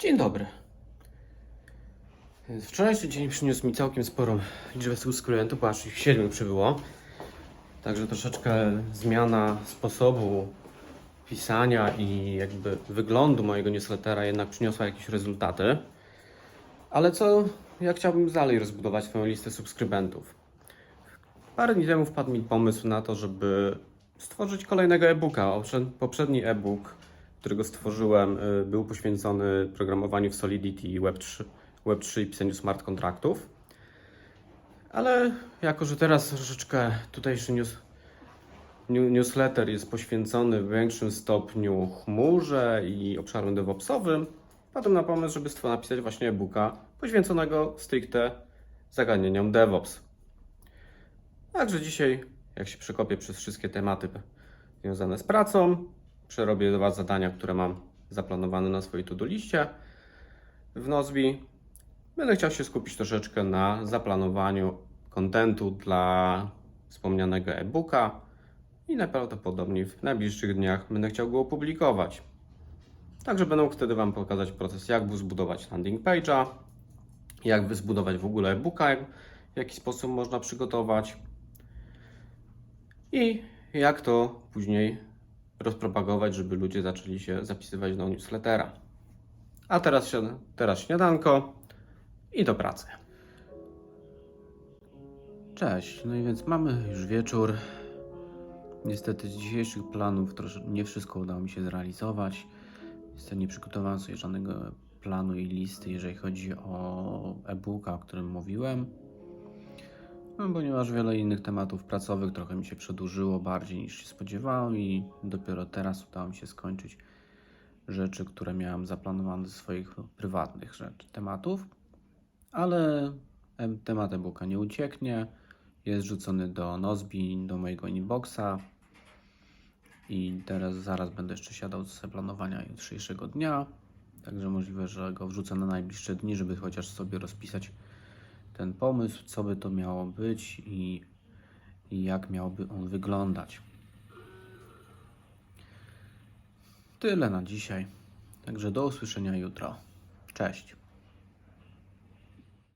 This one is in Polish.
Dzień dobry. Wczorajszy dzień przyniósł mi całkiem sporą liczbę subskrybentów, bo aż ich 7 przybyło. Także troszeczkę zmiana sposobu pisania i jakby wyglądu mojego newslettera jednak przyniosła jakieś rezultaty. Ale co, ja chciałbym dalej rozbudować swoją listę subskrybentów. Parę dni temu wpadł mi pomysł na to, żeby stworzyć kolejnego e-booka. Poprzedni e-book, którego stworzyłem, y, był poświęcony programowaniu w Solidity i Web3, Web3 i pisaniu smart kontraktów. Ale jako, że teraz troszeczkę tutejszy news, new- newsletter jest poświęcony w większym stopniu chmurze i obszarom DevOpsowym, padłem na pomysł, żeby napisać właśnie e-booka poświęconego stricte zagadnieniom DevOps. Także dzisiaj, jak się przekopię przez wszystkie tematy związane z pracą, przerobię dwa zadania, które mam zaplanowane na swojej to-do liście w Nozbi. Będę chciał się skupić troszeczkę na zaplanowaniu kontentu dla wspomnianego e-booka i najprawdopodobniej w najbliższych dniach będę chciał go opublikować. Także będę wtedy Wam pokazać proces, jak zbudować landing page'a, jak zbudować w ogóle e-booka, w jaki sposób można przygotować i jak to później rozpropagować, żeby ludzie zaczęli się zapisywać do newslettera. A teraz, teraz śniadanko i do pracy. Cześć, no i więc mamy już wieczór. Niestety z dzisiejszych planów nie wszystko udało mi się zrealizować. Niestety nie przygotowałem sobie żadnego planu i listy, jeżeli chodzi o e-booka, o którym mówiłem. No, ponieważ wiele innych tematów pracowych trochę mi się przedłużyło bardziej niż się spodziewałem i dopiero teraz udało mi się skończyć rzeczy, które miałem zaplanowane ze swoich prywatnych rzeczy, tematów. Ale em, temat e-booka nie ucieknie. Jest rzucony do Nozbi, do mojego inboxa. I teraz zaraz będę jeszcze siadał z planowania jutrzejszego dnia. Także możliwe, że go wrzucę na najbliższe dni, żeby chociaż sobie rozpisać ten pomysł, co by to miało być i, i jak miałby on wyglądać. Tyle na dzisiaj. Także do usłyszenia jutro. Cześć.